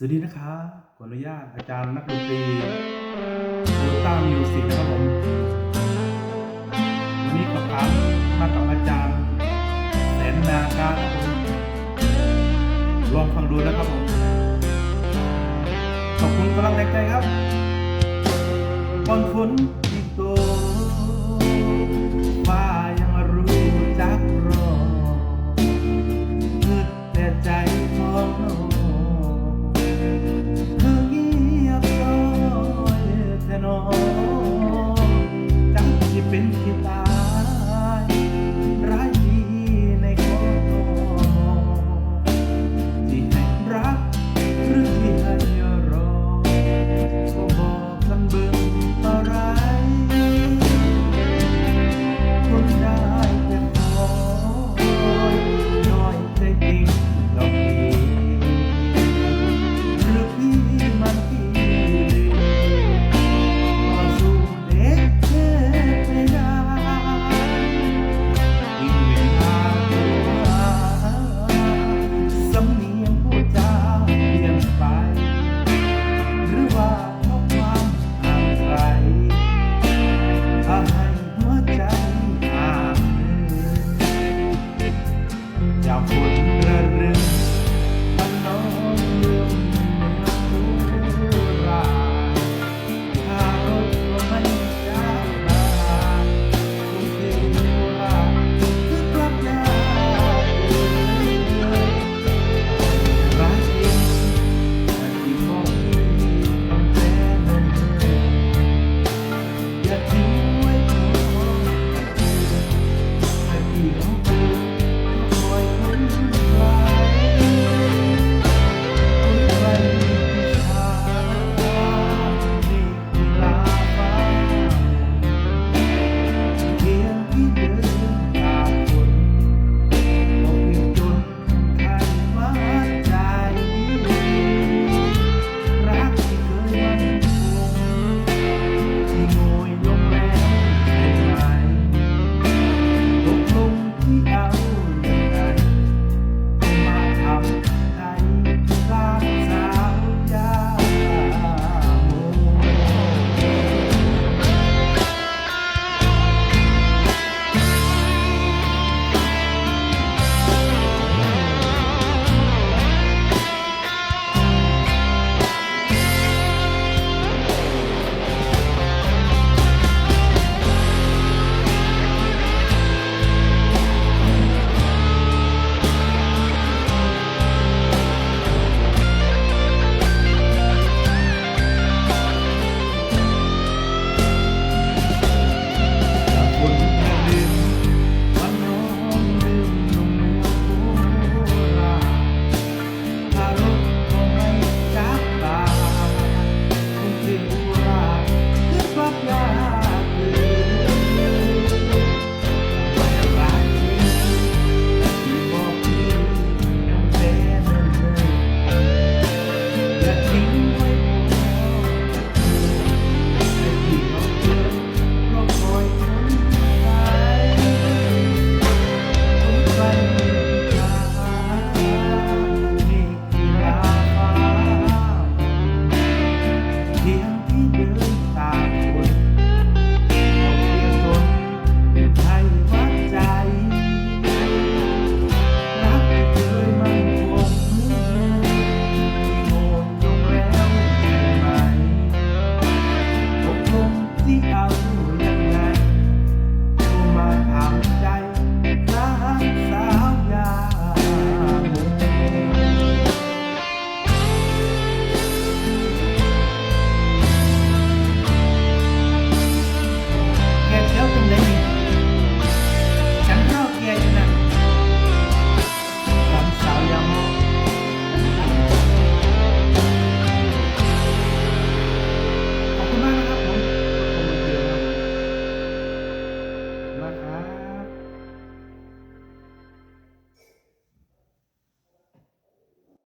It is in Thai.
สวัสดีนะคะขออนุญาตอาจารย์นักดนตรีโคต้ามิวสิกนะครับผมวันนี้ขอถามมากับอาจารย์แสนนาการครับผมลองฟังดูนะครับผม ขอบคุณกำลังแรงใจครับก่อนฝนที่โตฟ้ายังรู้จักรอเพื่อแต่ใจของน้อง Oh.